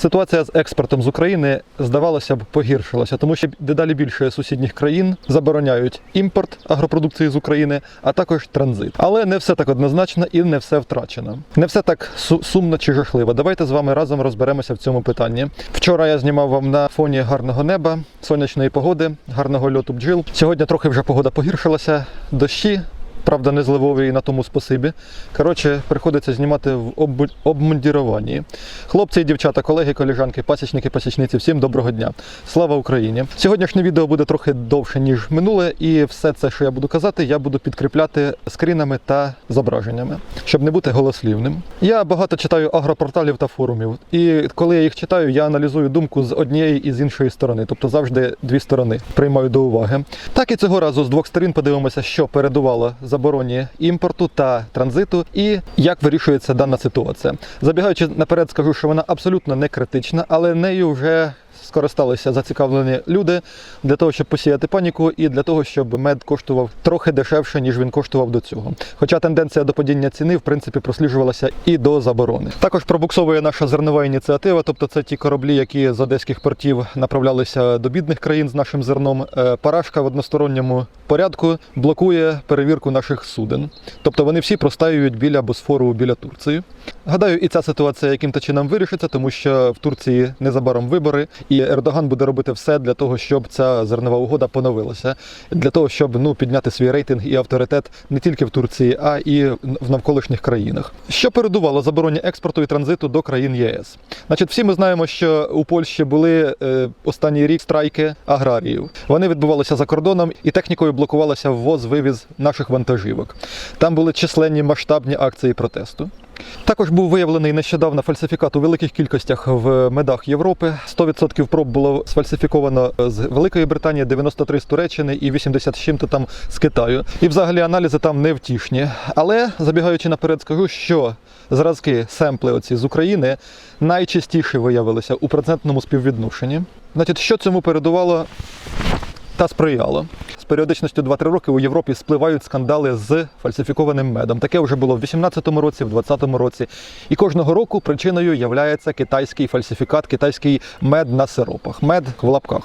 Ситуація з експортом з України здавалося б погіршилася, тому що дедалі більше сусідніх країн забороняють імпорт агропродукції з України, а також транзит. Але не все так однозначно і не все втрачено. Не все так сумно чи жахливо. Давайте з вами разом розберемося в цьому питанні. Вчора я знімав вам на фоні гарного неба, сонячної погоди, гарного льоту бджіл. Сьогодні трохи вже погода погіршилася, дощі. Правда, не зливові і на тому спасибі. Коротше, приходиться знімати в обму- обмундіруванні. Хлопці і дівчата, колеги, коліжанки, пасічники, пасічниці, всім доброго дня. Слава Україні! Сьогоднішнє відео буде трохи довше, ніж минуле, і все це, що я буду казати, я буду підкріпляти скрінами та зображеннями, щоб не бути голослівним. Я багато читаю агропорталів та форумів, і коли я їх читаю, я аналізую думку з однієї і з іншої сторони, тобто завжди дві сторони приймаю до уваги. Так і цього разу з двох сторін подивимося, що передувало забороні імпорту та транзиту, і як вирішується дана ситуація. Забігаючи наперед, скажу, що вона абсолютно не критична, але нею вже скористалися зацікавлені люди для того, щоб посіяти паніку, і для того, щоб мед коштував трохи дешевше, ніж він коштував до цього. Хоча тенденція до падіння ціни, в принципі, просліджувалася і до заборони. Також пробуксовує наша зернова ініціатива, тобто це ті кораблі, які з одеських портів направлялися до бідних країн з нашим зерном. Е, Парашка в односторонньому порядку блокує перевірку наших суден. Тобто вони всі простаюють біля Босфору, біля Турції. Гадаю, і ця ситуація яким-то чином вирішиться, тому що в Турції незабаром вибори, і Ердоган буде робити все для того, щоб ця зернова угода поновилася, для того, щоб ну підняти свій рейтинг і авторитет не тільки в Турції, а і в навколишніх країнах. Що передувало забороні експорту і транзиту до країн єС? Значить, всі ми знаємо, що у Польщі були е, останній рік страйки аграріїв. Вони відбувалися за кордоном, і технікою блокувалася ввоз-вивіз наших вантажівок. Там були численні масштабні акції протесту. Також був виявлений нещодавно фальсифікат у великих кількостях в медах Європи. 100% проб було сфальсифіковано з Великої Британії, 93 з Туреччини і 80 з чим-то там з Китаю. І взагалі аналізи там невтішні. Але забігаючи наперед, скажу, що зразки семпли оці з України найчастіше виявилися у процентному співвідношенні. Значить, що цьому передувало та сприяло. Періодичністю 2-3 роки у Європі спливають скандали з фальсифікованим медом. Таке вже було в 2018 році, в 2020 році. І кожного року причиною є китайський фальсифікат, китайський мед на сиропах. Мед в лапках.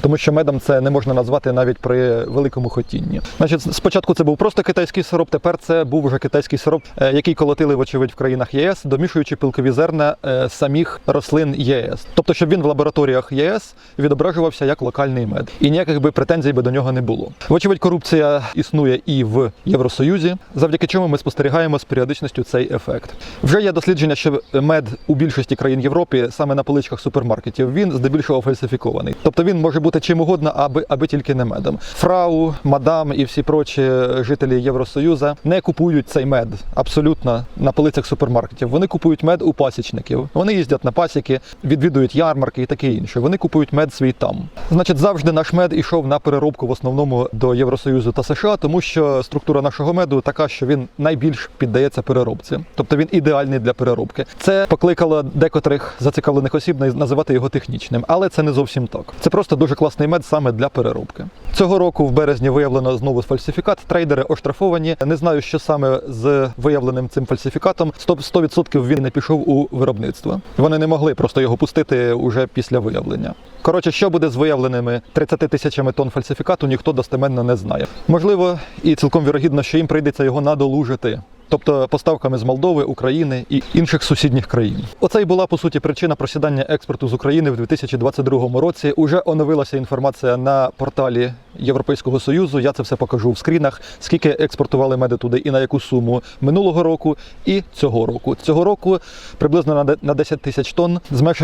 Тому що медом це не можна назвати навіть при великому хотінні. Значить, спочатку це був просто китайський сироп, тепер це був вже китайський сироп, е, який колотили, вочевидь, в країнах ЄС, домішуючи пилкові зерна е, самих рослин ЄС. Тобто, щоб він в лабораторіях ЄС відображувався як локальний мед. І ніяких би претензій би до нього не було. Вочевидь, корупція існує і в Євросоюзі, завдяки чому ми спостерігаємо з періодичністю цей ефект. Вже є дослідження, що мед у більшості країн Європи саме на поличках супермаркетів він здебільшого фальсифікований. Тобто він може бути чим угодно, аби, аби тільки не медом. Фрау, мадам і всі прочі жителі Євросоюзу не купують цей мед абсолютно на полицях супермаркетів. Вони купують мед у пасічників. Вони їздять на пасіки, відвідують ярмарки і таке інше. Вони купують мед свій там. Значить, завжди наш мед ішов на переробку в основному до Євросоюзу та США, тому що структура нашого меду така, що він найбільш піддається переробці, тобто він ідеальний для переробки. Це покликало декотрих зацікавлених осіб називати його технічним, але це не зовсім так. Це просто дуже класний мед саме для переробки. Цього року в березні виявлено знову фальсифікат. Трейдери оштрафовані. Не знаю, що саме з виявленим цим фальсифікатом. 100%, 100% він не пішов у виробництво. Вони не могли просто його пустити уже після виявлення. Коротше, що буде з виявленими 30 тисячами тонн фальсифікату, ніхто достеменно не знає. Можливо, і цілком вірогідно, що їм прийдеться його надолужити. Тобто поставками з Молдови, України і інших сусідніх країн. Оце й була по суті причина просідання експорту з України в 2022 році. Уже оновилася інформація на порталі Європейського союзу. Я це все покажу в скрінах. Скільки експортували меди туди і на яку суму минулого року і цього року. Цього року приблизно на де- 10 тисяч тонн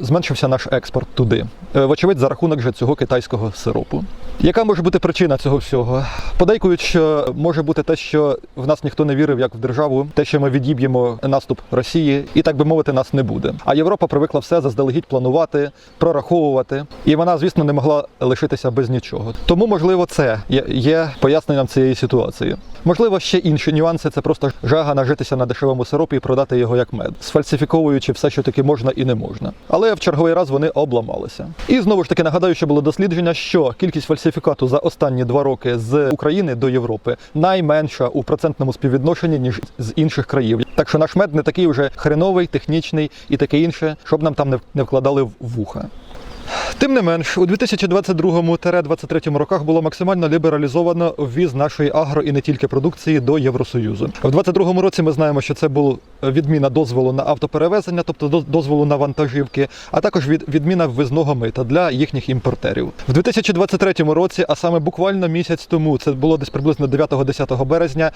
зменшився наш експорт туди. Е, Вочевидь, за рахунок же цього китайського сиропу. Яка може бути причина цього всього? Подейкують, що може бути те, що в нас ніхто не вірив як в державу, те, що ми відіб'ємо наступ Росії, і так би мовити, нас не буде. А Європа привикла все заздалегідь планувати, прораховувати, і вона, звісно, не могла лишитися без нічого. Тому, можливо, це є поясненням цієї ситуації. Можливо, ще інші нюанси. Це просто жага нажитися на дешевому сиропі і продати його як мед, сфальсифіковуючи все, що таки можна і не можна. Але в черговий раз вони обламалися. І знову ж таки нагадаю, що було дослідження, що кількість фальсифікату за останні два роки з України до Європи найменша у процентному співвідношенні ніж з інших країв. Так що наш мед не такий вже хреновий, технічний і таке інше, щоб нам там не- вкладали в вуха. Тим не менш, у 2022-2023 роках було максимально лібералізовано ввіз нашої агро і не тільки продукції до Євросоюзу. В 2022 році ми знаємо, що це була відміна дозволу на автоперевезення, тобто до- дозволу на вантажівки, а також відміна ввізного мита для їхніх імпортерів. В 2023 році, а саме буквально місяць тому, це було десь приблизно 9-10 березня.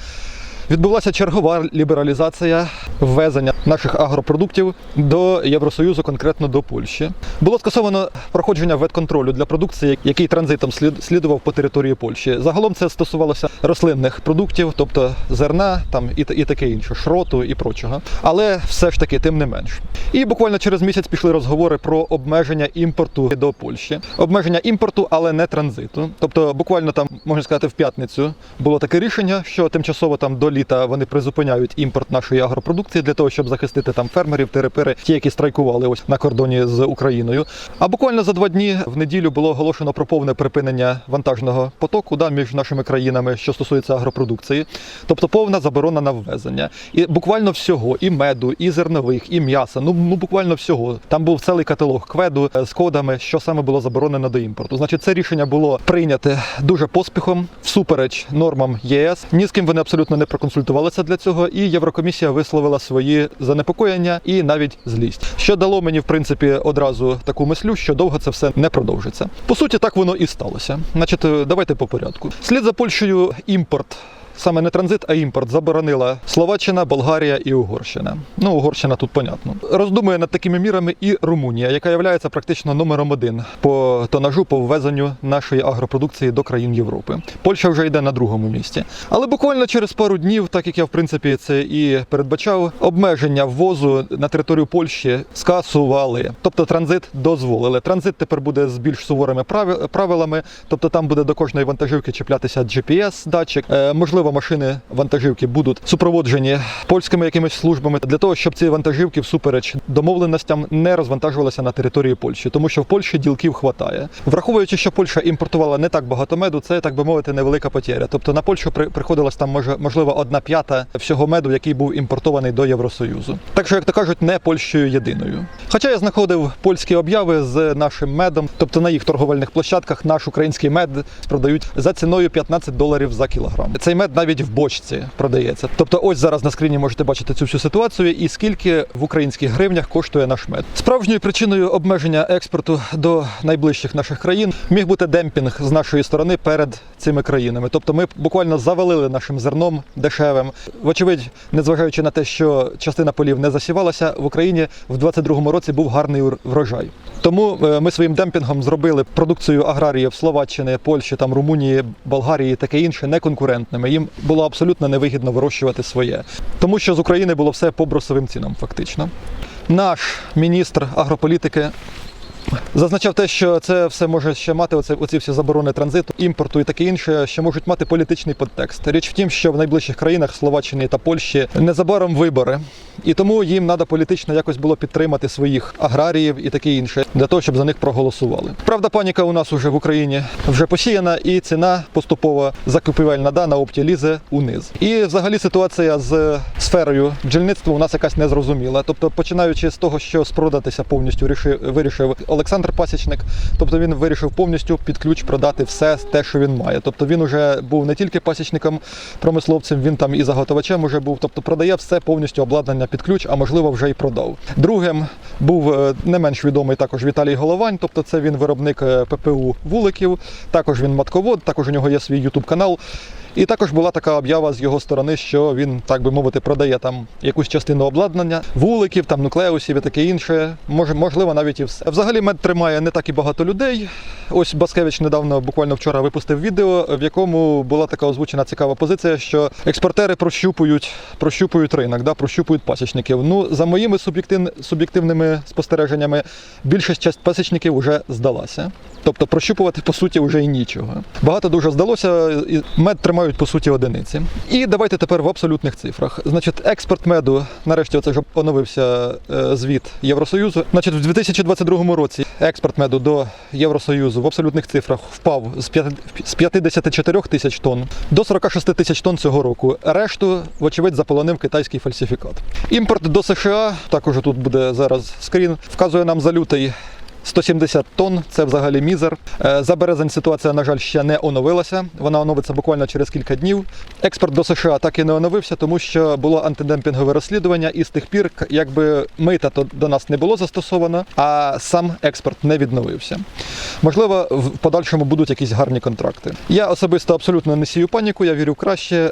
Відбулася чергова лібералізація ввезення наших агропродуктів до Євросоюзу, конкретно до Польщі. Було скасовано проходження ветконтролю для продукції, який транзитом слідував по території Польщі. Загалом це стосувалося рослинних продуктів, тобто зерна, там і, і таке інше, шроту і прочого. Але все ж таки, тим не менш. І буквально через місяць пішли розговори про обмеження імпорту до Польщі. Обмеження імпорту, але не транзиту. Тобто, буквально там можна сказати, в п'ятницю було таке рішення, що тимчасово там до літа вони призупиняють імпорт нашої агропродукції для того, щоб захистити там фермерів, терепири, ті, які страйкували ось на кордоні з Україною. А буквально за два дні в неділю було оголошено про повне припинення вантажного потоку да, між нашими країнами, що стосується агропродукції, тобто повна заборона на ввезення. І буквально всього, і меду, і зернових, і м'яса. Ну, ну буквально всього. Там був цілий каталог кведу е, з кодами, що саме було заборонено до імпорту. Значить, це рішення було прийняте дуже поспіхом, всупереч нормам ЄС. Ні з ким вони абсолютно не проконсультувалися для цього. І Єврокомісія висловила свої занепокоєння і навіть злість, що дало мені в принципі одразу таку мислю, що довго це все не продовжиться. По суті, так воно і сталося. Значить, е, давайте по порядку. Слід за Польщею імпорт. Саме не транзит, а імпорт заборонила Словаччина, Болгарія і Угорщина. Ну, Угорщина тут понятно. Роздумує над такими мірами і Румунія, яка є практично номером один по тонажу по ввезенню нашої агропродукції до країн Європи. Польща вже йде на другому місці. Але буквально через пару днів, так як я в принципі це і передбачав, обмеження ввозу на територію Польщі скасували. Тобто транзит дозволили. Транзит тепер буде з більш суворими правилами, тобто там буде до кожної вантажівки чіплятися GPS-датчик. Е, можливо, машини вантажівки будуть супроводжені польськими якимись службами для того, щоб ці вантажівки всупереч домовленостям не розвантажувалися на території Польщі, тому що в Польщі ділків хватає. Враховуючи, що Польща імпортувала не так багато меду, це так би мовити невелика потеря. Тобто на Польщу при- приходилось там може можливо одна п'ята всього меду, який був імпортований до Євросоюзу. Так що, як то кажуть, не Польщею єдиною. Хоча я знаходив польські обяви з нашим медом, тобто на їх торговельних площадках наш український мед продають за ціною 15 доларів за кілограм. Цей мед навіть в бочці продається. Тобто, ось зараз на скріні можете бачити цю всю ситуацію і скільки в українських гривнях коштує наш мед. Справжньою причиною обмеження експорту до найближчих наших країн міг бути демпінг з нашої сторони перед цими країнами. Тобто, ми буквально завалили нашим зерном дешевим. Вочевидь, незважаючи на те, що частина полів не засівалася, в Україні в 22-му році був гарний врожай. Тому е, ми своїм демпінгом зробили продукцію аграріїв Словаччини, Польщі, там Румунії, Болгарії, таке інше неконкурентними. Їм було абсолютно невигідно вирощувати своє, тому що з України було все по бросовим цінам, фактично. Наш міністр агрополітики Зазначав те, що це все може ще мати оце, оці всі заборони транзиту, імпорту і таке інше, що можуть мати політичний подтекст. Річ в тім, що в найближчих країнах Словаччини та Польщі незабаром вибори, і тому їм треба політично якось було підтримати своїх аграріїв і таке інше для того, щоб за них проголосували. Правда, паніка у нас уже в Україні вже посіяна, і ціна поступово закупівельна да, на опті униз. І взагалі ситуація з сферою бджільництва у нас якась незрозуміла. Тобто, починаючи з того, що спродатися повністю рішив, вирішив Олександр Пасічник, тобто він вирішив повністю під ключ продати все те, що він має. Тобто він уже був не тільки пасічником, промисловцем, він там і заготовачем уже був. Тобто продає все повністю обладнання під ключ, а можливо вже й продав. Другим був е, не менш відомий також Віталій Головань, тобто це він виробник е, ППУ вуликів, також він матковод, також у нього є свій ютуб канал. І також була така об'ява з його сторони, що він, так би мовити, продає там якусь частину обладнання, вуликів, там нуклеусів і таке інше. Може, можливо, навіть і все. Взагалі мед тримає не так і багато людей. Ось Баскевич недавно, буквально вчора, випустив відео, в якому була така озвучена цікава позиція, що експортери прощупують, прощупують ринок, да, прощупують пасічників. Ну, за моїми суб'єктив, суб'єктивними спостереженнями, більшість часть пасічників вже здалася. Тобто прощупувати по суті вже і нічого. Багато дуже здалося. Мед тримає мають по суті одиниці. І давайте тепер в абсолютних цифрах. Значить, експорт меду, нарешті, оце вже оновився е, звіт Євросоюзу. Значить, в 2022 році експорт меду до Євросоюзу в абсолютних цифрах впав з п'яти- з 54 тисяч тонн до 46 тисяч тонн цього року. Решту, вочевидь, заполонив китайський фальсифікат. Імпорт до США, також тут буде зараз скрін, вказує нам за лютий 170 тонн, це взагалі мізер. Е, За березень ситуація, на жаль, ще не оновилася. Вона оновиться буквально через кілька днів. Експорт до США так і не оновився, тому що було антидемпінгове розслідування, і з тих пір, якби мита то до нас не було застосовано, а сам експорт не відновився. Можливо, в подальшому будуть якісь гарні контракти. Я особисто абсолютно не сію паніку, я вірю краще.